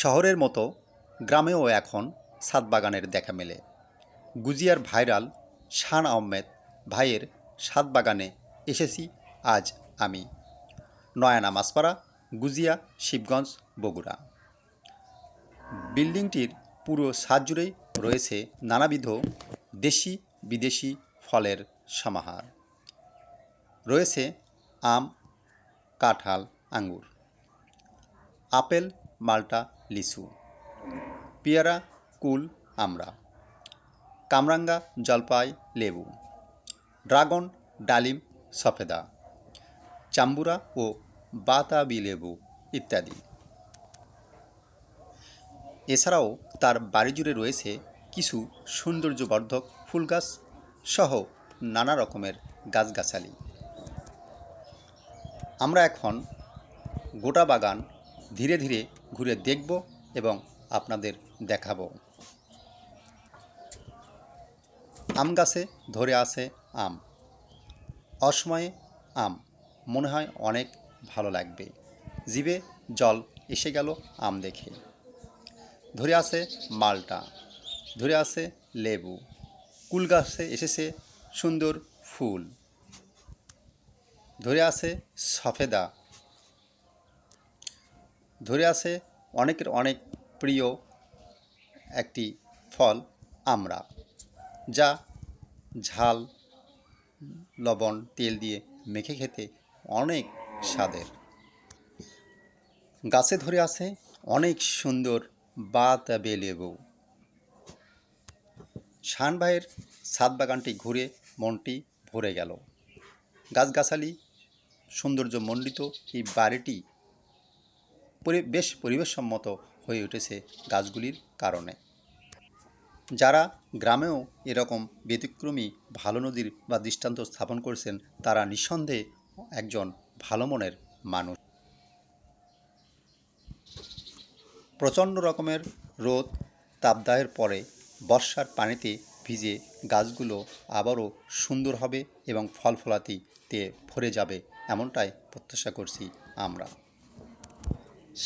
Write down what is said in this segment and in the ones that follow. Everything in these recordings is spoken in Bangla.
শহরের মতো গ্রামেও এখন ছাদ বাগানের দেখা মেলে। গুজিয়ার ভাইরাল শান আহমেদ ভাইয়ের ছাদ বাগানে এসেছি আজ আমি। নয়ানা মাসপাড়া গুজিয়া, শিবগঞ্জ, বগুড়া। বিল্ডিংটির পুরো ছাদ জুড়েই রয়েছে নানাবিধ দেশি বিদেশি ফলের সমাহার। রয়েছে আম, কাঁঠাল, আঙ্গুর। আপেল, মাল্টা লিচু পেয়ারা, কুল, আমরা। কামরাঙ্গা, জলপাই, লেবু। ড্রাগন, ডালিম, সফেদা। চাম্বুরা ও বাতাবি লেবু ইত্যাদি। এছাড়াও তার বাড়ি জুড়ে রয়েছে কিছু সৌন্দর্যবর্ধক ফুল গাছ সহ নানা রকমের গাছগাছালি। আমরা এখন গোটা বাগান ধীরে ধীরে ঘুরে দেখব এবং আপনাদের দেখাবো। আম গাছে ধরে আছে আম। অসময়ে আম, মনে হয় অনেক ভালো লাগবে। জিভে জল এসে গেল আম দেখে। ধরে আছে মালটা, ধরে আছে লেবু। কুল গাছে এসেছে সুন্দর ফুল। ধরে আছে সফেদা ধরে আছে অনেকের অনেক প্রিয় একটি ফল আমরা, যা ঝাল, লবণ, তেল দিয়ে মেখে খেতে অনেক স্বাদের। গাছে ধরে আছে অনেক সুন্দর বাতাবে লেবু। শান ভাইয়ের ছাদ বাগানটি ঘুরে মনটি ভরে গেল। গাছগাছালি সৌন্দর্যমণ্ডিত এই বাড়িটি বেশ পরিবেশসম্মত হয়ে উঠেছে গাছগুলির কারণে। যারা গ্রামেও এরকম ব্যতিক্রমী ভালো নদীর বা দৃষ্টান্ত স্থাপন করছেন, তারা নিঃসন্দেহে একজন ভালো মনের মানুষ। প্রচণ্ড রকমের রোদ, তাপদাহের পরে বর্ষার পানিতে ভিজে গাছগুলো আবারও সুন্দর হবে এবং ফল ফলাতিতে ভরে যাবে, এমনটাই প্রত্যাশা করছি আমরা।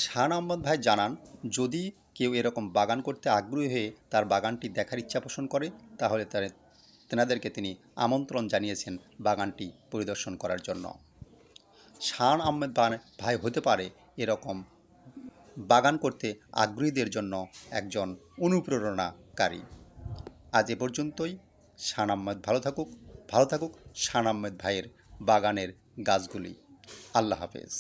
শান আহমদ ভাই জানান, যদি কেউ এরকম বাগান করতে আগ্রহী হয়ে তার বাগানটি দেখার ইচ্ছা পোষণ করে, তাহলে তার তেনাদেরকে তিনি আমন্ত্রণ জানিয়েছেন বাগানটি পরিদর্শন করার জন্য। শান আহমেদ ভাই হতে পারে এরকম বাগান করতে আগ্রহীদের জন্য একজন অনুপ্রেরণাকারী। আজ এ পর্যন্তই। শান আহমেদ ভালো থাকুক ভালো থাকুক শান আহমেদ ভাইয়ের বাগানের গাছগুলি। আল্লাহ হাফেজ।